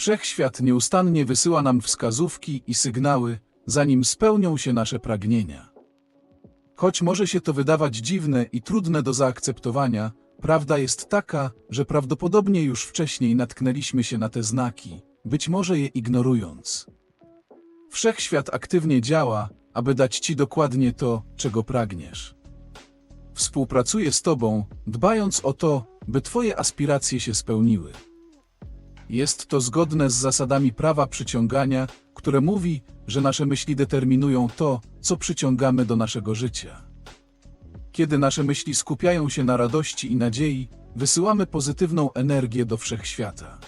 Wszechświat nieustannie wysyła nam wskazówki i sygnały, zanim spełnią się nasze pragnienia. Choć może się to wydawać dziwne i trudne do zaakceptowania, prawda jest taka, że prawdopodobnie już wcześniej natknęliśmy się na te znaki, być może je ignorując. Wszechświat aktywnie działa, aby dać ci dokładnie to, czego pragniesz. Współpracuje z tobą, dbając o to, by twoje aspiracje się spełniły. Jest to zgodne z zasadami prawa przyciągania, które mówi, że nasze myśli determinują to, co przyciągamy do naszego życia. Kiedy nasze myśli skupiają się na radości i nadziei, wysyłamy pozytywną energię do wszechświata.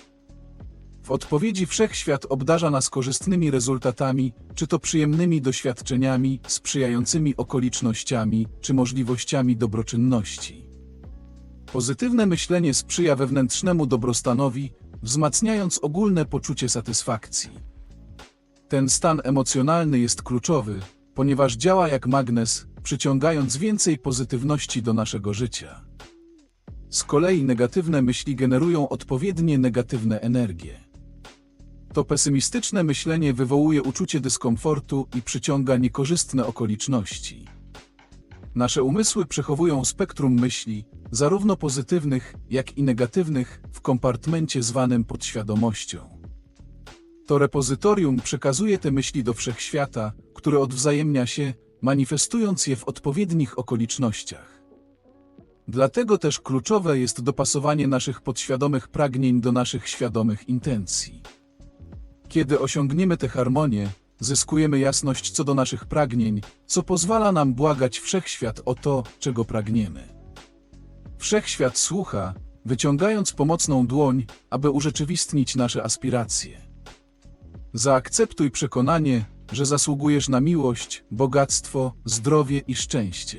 W odpowiedzi wszechświat obdarza nas korzystnymi rezultatami, czy to przyjemnymi doświadczeniami, sprzyjającymi okolicznościami, czy możliwościami dobroczynności. Pozytywne myślenie sprzyja wewnętrznemu dobrostanowi, wzmacniając ogólne poczucie satysfakcji. Ten stan emocjonalny jest kluczowy, ponieważ działa jak magnes, przyciągając więcej pozytywności do naszego życia. Z kolei negatywne myśli generują odpowiednie negatywne energie. To pesymistyczne myślenie wywołuje uczucie dyskomfortu i przyciąga niekorzystne okoliczności. Nasze umysły przechowują spektrum myśli, zarówno pozytywnych, jak i negatywnych, w kompartmencie zwanym podświadomością. To repozytorium przekazuje te myśli do wszechświata, który odwzajemnia się, manifestując je w odpowiednich okolicznościach. Dlatego też kluczowe jest dopasowanie naszych podświadomych pragnień do naszych świadomych intencji. Kiedy osiągniemy tę harmonię, zyskujemy jasność co do naszych pragnień, co pozwala nam błagać wszechświat o to, czego pragniemy. Wszechświat słucha, wyciągając pomocną dłoń, aby urzeczywistnić nasze aspiracje. Zaakceptuj przekonanie, że zasługujesz na miłość, bogactwo, zdrowie i szczęście.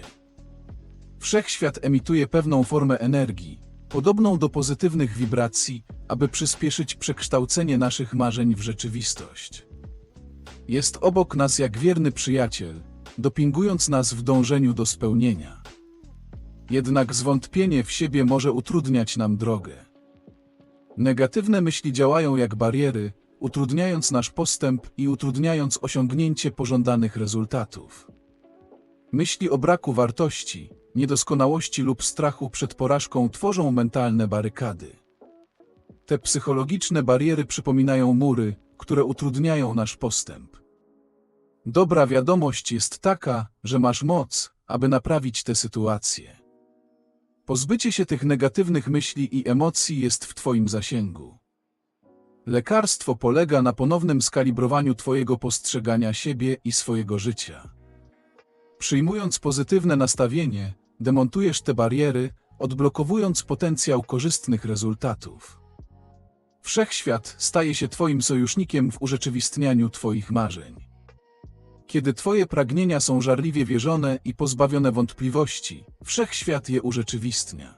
Wszechświat emituje pewną formę energii, podobną do pozytywnych wibracji, aby przyspieszyć przekształcenie naszych marzeń w rzeczywistość. Jest obok nas jak wierny przyjaciel, dopingując nas w dążeniu do spełnienia. Jednak zwątpienie w siebie może utrudniać nam drogę. Negatywne myśli działają jak bariery, utrudniając nasz postęp i utrudniając osiągnięcie pożądanych rezultatów. Myśli o braku wartości, niedoskonałości lub strachu przed porażką tworzą mentalne barykady. Te psychologiczne bariery przypominają mury, które utrudniają nasz postęp. Dobra wiadomość jest taka, że masz moc, aby naprawić tę sytuację. Pozbycie się tych negatywnych myśli i emocji jest w Twoim zasięgu. Lekarstwo polega na ponownym skalibrowaniu Twojego postrzegania siebie i swojego życia. Przyjmując pozytywne nastawienie, demontujesz te bariery, odblokowując potencjał korzystnych rezultatów. Wszechświat staje się Twoim sojusznikiem w urzeczywistnianiu Twoich marzeń. Kiedy Twoje pragnienia są żarliwie wierzone i pozbawione wątpliwości, wszechświat je urzeczywistnia.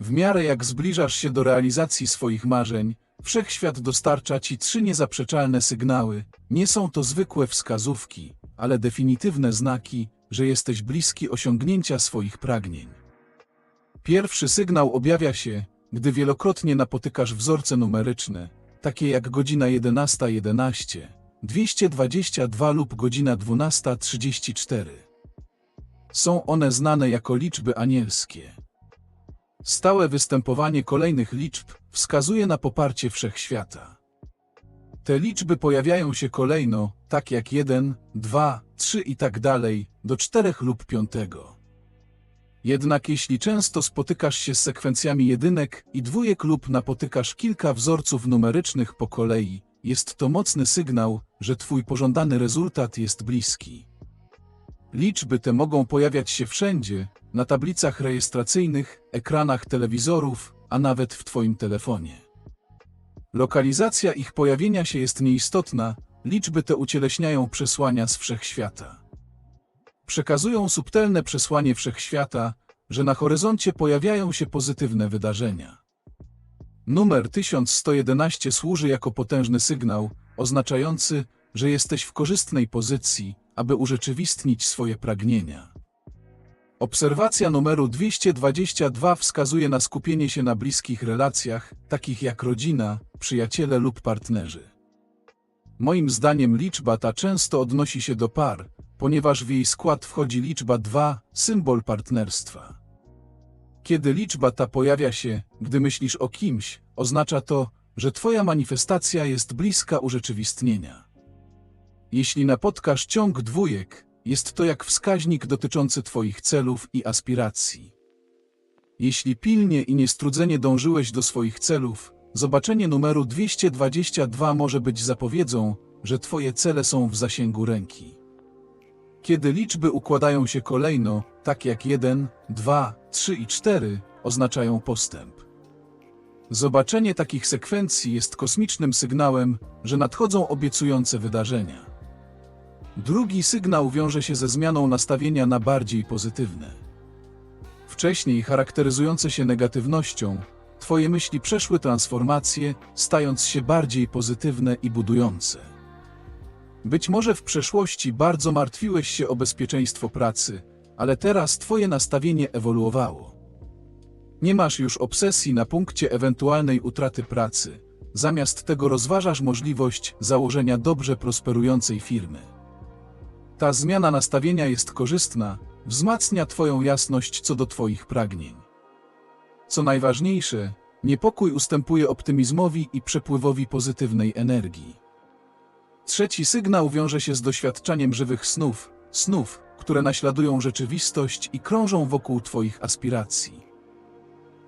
W miarę jak zbliżasz się do realizacji swoich marzeń, wszechświat dostarcza Ci trzy niezaprzeczalne sygnały. Nie są to zwykłe wskazówki, ale definitywne znaki, że jesteś bliski osiągnięcia swoich pragnień. Pierwszy sygnał objawia się, gdy wielokrotnie napotykasz wzorce numeryczne, takie jak godzina 11.11, 11, 222 lub godzina 12.34. Są one znane jako liczby anielskie. Stałe występowanie kolejnych liczb wskazuje na poparcie wszechświata. Te liczby pojawiają się kolejno, tak jak 1, 2, 3 i tak dalej, do 4 lub 5. Jednak jeśli często spotykasz się z sekwencjami jedynek i dwójek lub napotykasz kilka wzorców numerycznych po kolei, jest to mocny sygnał, że Twój pożądany rezultat jest bliski. Liczby te mogą pojawiać się wszędzie, na tablicach rejestracyjnych, ekranach telewizorów, a nawet w Twoim telefonie. Lokalizacja ich pojawienia się jest nieistotna, liczby te ucieleśniają przesłania z wszechświata. Przekazują subtelne przesłanie wszechświata, że na horyzoncie pojawiają się pozytywne wydarzenia. Numer 1111 służy jako potężny sygnał, oznaczający, że jesteś w korzystnej pozycji, aby urzeczywistnić swoje pragnienia. Obserwacja numeru 222 wskazuje na skupienie się na bliskich relacjach, takich jak rodzina, przyjaciele lub partnerzy. Moim zdaniem liczba ta często odnosi się do par, ponieważ w jej skład wchodzi liczba 2, symbol partnerstwa. Kiedy liczba ta pojawia się, gdy myślisz o kimś, oznacza to, że Twoja manifestacja jest bliska urzeczywistnienia. Jeśli napotkasz ciąg dwójek, jest to jak wskaźnik dotyczący Twoich celów i aspiracji. Jeśli pilnie i niestrudzenie dążyłeś do swoich celów, zobaczenie numeru 222 może być zapowiedzią, że Twoje cele są w zasięgu ręki. Kiedy liczby układają się kolejno, tak jak 1, 2, 3 i 4, oznaczają postęp. Zobaczenie takich sekwencji jest kosmicznym sygnałem, że nadchodzą obiecujące wydarzenia. Drugi sygnał wiąże się ze zmianą nastawienia na bardziej pozytywne. Wcześniej charakteryzujące się negatywnością, Twoje myśli przeszły transformację, stając się bardziej pozytywne i budujące. Być może w przeszłości bardzo martwiłeś się o bezpieczeństwo pracy, ale teraz Twoje nastawienie ewoluowało. Nie masz już obsesji na punkcie ewentualnej utraty pracy, zamiast tego rozważasz możliwość założenia dobrze prosperującej firmy. Ta zmiana nastawienia jest korzystna, wzmacnia Twoją jasność co do Twoich pragnień. Co najważniejsze, niepokój ustępuje optymizmowi i przepływowi pozytywnej energii. Trzeci sygnał wiąże się z doświadczaniem żywych snów, snów, które naśladują rzeczywistość i krążą wokół Twoich aspiracji.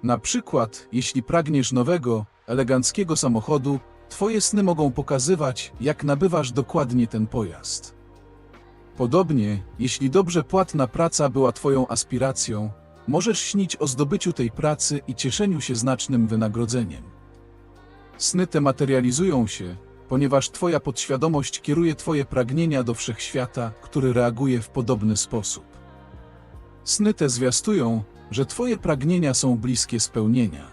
Na przykład, jeśli pragniesz nowego, eleganckiego samochodu, Twoje sny mogą pokazywać, jak nabywasz dokładnie ten pojazd. Podobnie, jeśli dobrze płatna praca była Twoją aspiracją, możesz śnić o zdobyciu tej pracy i cieszeniu się znacznym wynagrodzeniem. Sny te materializują się, ponieważ Twoja podświadomość kieruje Twoje pragnienia do wszechświata, który reaguje w podobny sposób. Sny te zwiastują, że Twoje pragnienia są bliskie spełnienia.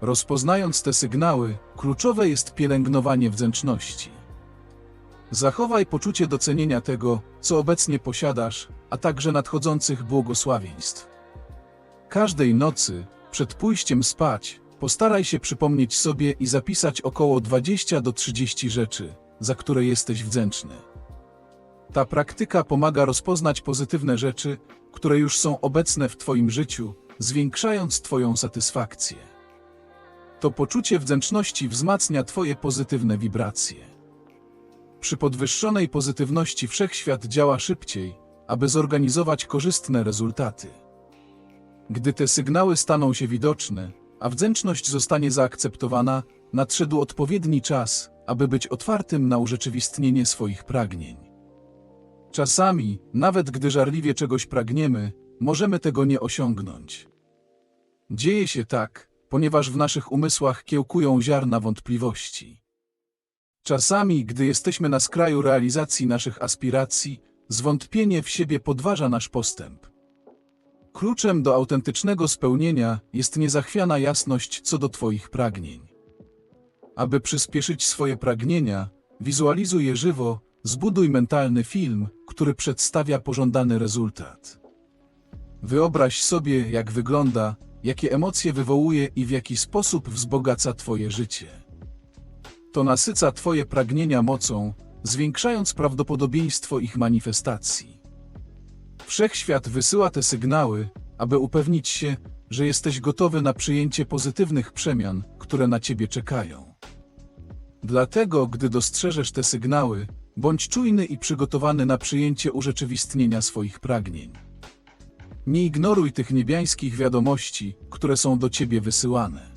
Rozpoznając te sygnały, kluczowe jest pielęgnowanie wdzięczności. Zachowaj poczucie docenienia tego, co obecnie posiadasz, a także nadchodzących błogosławieństw. Każdej nocy, przed pójściem spać, postaraj się przypomnieć sobie i zapisać około 20 do 30 rzeczy, za które jesteś wdzięczny. Ta praktyka pomaga rozpoznać pozytywne rzeczy, które już są obecne w Twoim życiu, zwiększając Twoją satysfakcję. To poczucie wdzięczności wzmacnia Twoje pozytywne wibracje. Przy podwyższonej pozytywności wszechświat działa szybciej, aby zorganizować korzystne rezultaty. Gdy te sygnały staną się widoczne, a wdzięczność zostanie zaakceptowana, nadszedł odpowiedni czas, aby być otwartym na urzeczywistnienie swoich pragnień. Czasami, nawet gdy żarliwie czegoś pragniemy, możemy tego nie osiągnąć. Dzieje się tak, ponieważ w naszych umysłach kiełkują ziarna wątpliwości. Czasami, gdy jesteśmy na skraju realizacji naszych aspiracji, zwątpienie w siebie podważa nasz postęp. Kluczem do autentycznego spełnienia jest niezachwiana jasność co do Twoich pragnień. Aby przyspieszyć swoje pragnienia, wizualizuj je żywo, zbuduj mentalny film, który przedstawia pożądany rezultat. Wyobraź sobie, jak wygląda, jakie emocje wywołuje i w jaki sposób wzbogaca Twoje życie. To nasyca Twoje pragnienia mocą, zwiększając prawdopodobieństwo ich manifestacji. Wszechświat wysyła te sygnały, aby upewnić się, że jesteś gotowy na przyjęcie pozytywnych przemian, które na Ciebie czekają. Dlatego, gdy dostrzeżesz te sygnały, bądź czujny i przygotowany na przyjęcie urzeczywistnienia swoich pragnień. Nie ignoruj tych niebiańskich wiadomości, które są do Ciebie wysyłane.